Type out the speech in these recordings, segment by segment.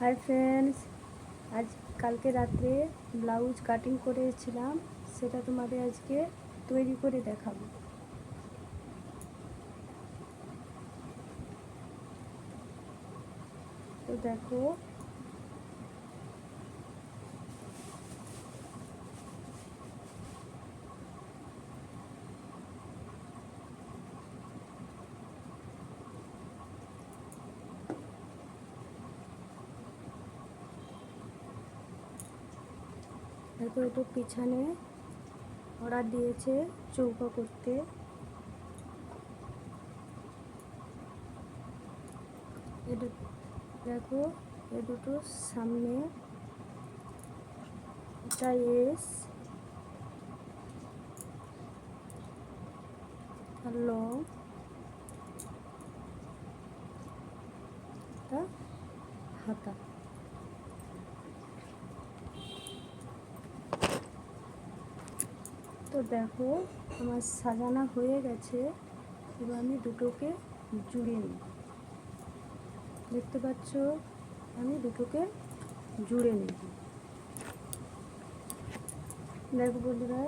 Hi friends আজ কালকে রাত্রে ব্লাউজ কাটিং করেছিলাম, সেটা তোমাদের আজকে তৈরি করে দেখাবো। তো দেখো দেখো একটু পিছনে অর্ডার দিয়েছে চৌকা করতে। এটা দেখো, এ দুটো সামনে এটা এস লং হাতা। তো দেখো, আমার সাজানো হয়ে গেছে। এবার আমি দুটোকে জুড়ে নিই। দেখতে পাচ্ছ, আমি দুটোকে জুড়ে নিই। দেখো বন্ধুরা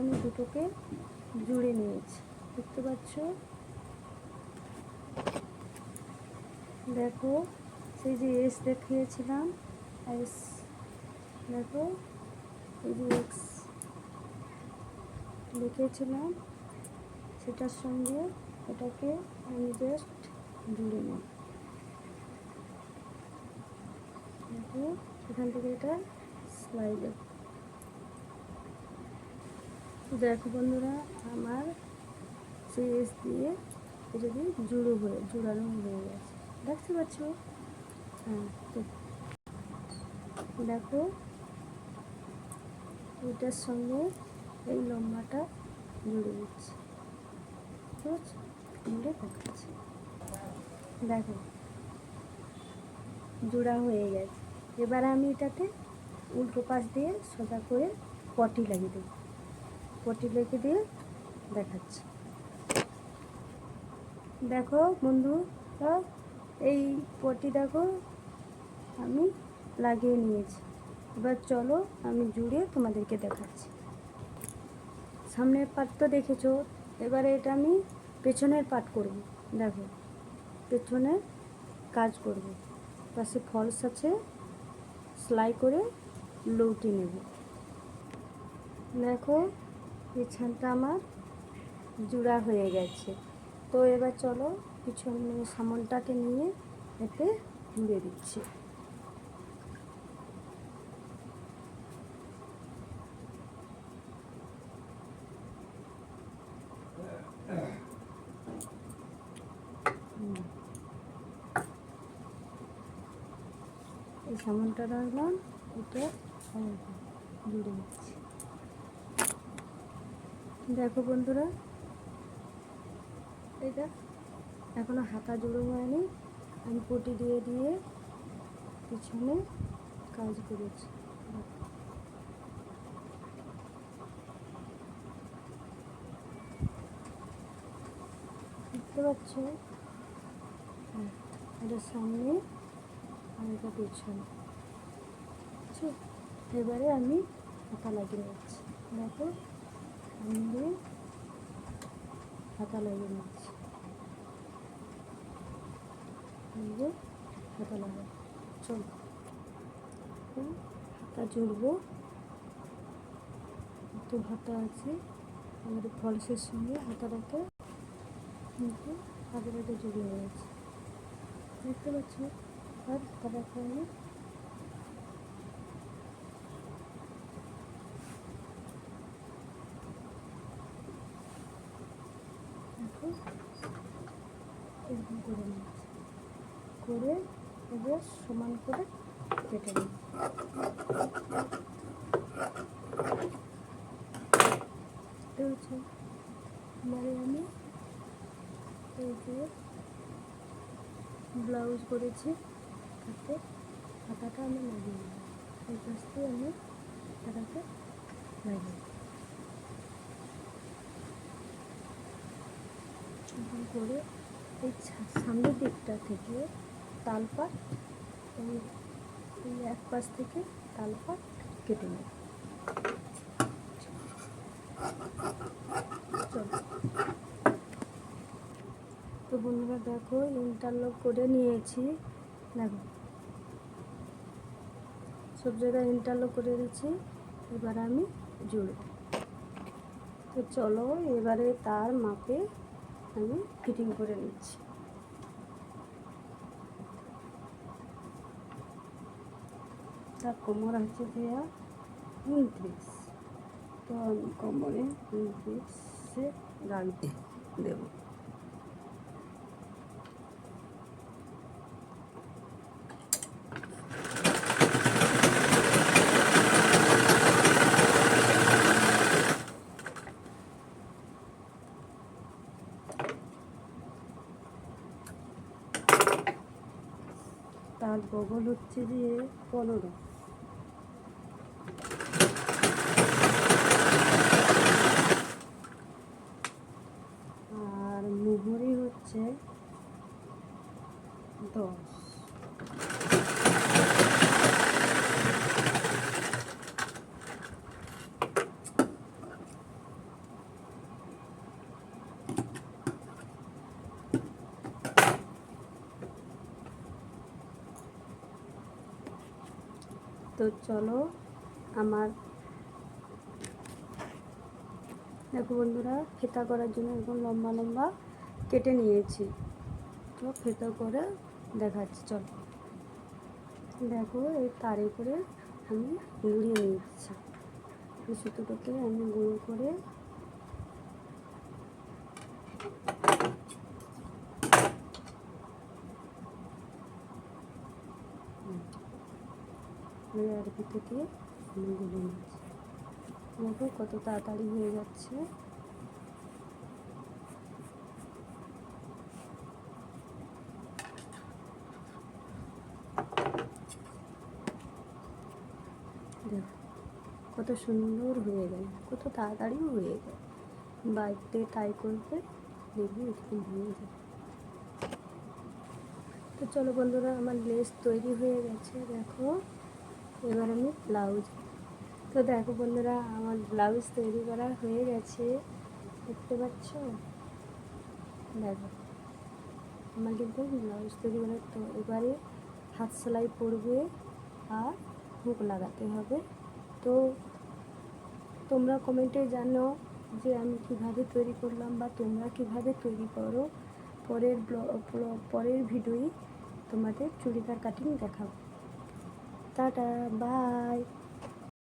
আমি দুটোকে জুড়ে নিয়েছি। দেখতে পাচ্ছ? দেখো, সেই যে এস দেখিয়েছিলাম এস দেখো, এই যে এক্স লিখেছিলাম, সেটার সঙ্গে এটাকে আমি জাস্ট জুড়ে নিই এখান থেকে এটা সেলাই দেব দেখো বন্ধুরা, আমার সেই এস দিয়ে এটা দিয়ে জুড়ো হয়ে, জোড়ানো হয়ে গেছে। দেখতে পাচ্ছ? হ্যাঁ দেখো, এটার সঙ্গে এই লম্বাটা জুড়ে দিচ্ছি। মুড়ে দেখাচ্ছি দেখো, জোড়া হয়ে গেছে। এবার আমি এটাতে উল্টো পাশ দিয়ে সোজা করে পটি লাগিয়ে দেব। পটি লেগে দিয়ে দেখাচ্ছি। দেখো বন্ধু এই পটি দেখো আমি লাগিয়ে নিয়েছি। এবার চলো আমি জুড়ে তোমাদেরকে দেখাচ্ছি। সামনের পাট তো দেখেছ, এবারে এটা আমি পেছনের পাট করব। দেখো পেছনের কাজ করব। পাশে ফলস আছে, সেলাই করে লৌটি নেব। দেখো পেছনটা আমার জোড়া হয়ে গেছে। তো এবার চলো পিছনে সামনটাকে নিয়ে এতে জুড়ে দিচ্ছি। এই সামনটা রাখলাম এটা জুড়ে দিচ্ছি। দেখো বন্ধুরা এটা এখনও হাতা জুড়ো হয়নি আমি পটি দিয়ে দিয়ে পিছনে কাজ করেছি। দেখতে পাচ্ছ? হ্যাঁ, এটা সামনে এটা পেছনে ঠিক এবারে আমি হাতা লাগিয়ে নিচ্ছি। দেখো, আমি হাতা লাগিয়ে নিচ্ছি। হাতা লাগাই চল হাতা জুড়বো একটু হাতা আছে, আমাদের ফলসের সঙ্গে হাতাটাকে হাতাটাকে জুড়ে রয়েছে দেখতে পাচ্ছ? আমি দেখো এরকম করে নিচ্ছি করে এবার সমান করে কেটে নিই। এবারে আমি এই যে ব্লাউজ করেছি। হাতাটা আমি লাগিয়ে নিই এই পাশ আমি হাতাটাকে লাগিয়ে করে এই সামনের দিকটা থেকে তালপাট এই এক পাশ থেকে তালপাট কেটে নেব তো বন্ধুরা দেখো ইন্টারলক করে নিয়েছি দেখো সব জায়গায় ইন্টারলক করে দিচ্ছি। এবার আমি জুড়ব তো চলো, এবারে তার মাপে আমি ফিটিং করে নিচ্ছি। তার কোমর আছে দেওয়া উনত্রিশ। তো আমি কোমরে উনত্রিশে রাখতে দেবো তার বগল হচ্ছে যে পনেরো আর মুহুরি হচ্ছে দশ তো চলো আমার দেখো বন্ধুরা, ফেতা করার জন্য এরকম লম্বা লম্বা কেটে নিয়েছি। তো ফেতা করে দেখাচ্ছি, চলো। দেখো, এই তারে করে আমি গুঁড়িয়ে নিচ্ছি। এই সুতোটাকে আমি গুঁড়ো করে ভিতর দিয়ে আমি গুলে নিচ্ছি। দেখো কত তাড়াতাড়ি হয়ে যাচ্ছে। কত সুন্দর হয়ে গেল, কত তাড়াতাড়ি হয়ে গেল। বাড়িতে তাই করবে, দেখবি এরকম হয়ে যাবে। তো চলো বন্ধুরা, আমার লেস তৈরি হয়ে গেছে, দেখো। এবার আমি ব্লাউজ। তো দেখো বন্ধুরা, আমার ব্লাউজ তৈরি করা হয়ে গেছে। দেখতে পাচ্ছ? দেখো, আমার কিন্তু ব্লাউজ তৈরি করা তো এবারে হাত সেলাই পড়বে আর হুক লাগাতে হবে। তো তোমরা কমেন্টে জানো যে আমি কীভাবে তৈরি করলাম বা তোমরা কীভাবে তৈরি করো। পরের ব্ল- পরের ভিডিওই তোমাদের চুড়িদার কাটিং দেখাবো। Tata bye.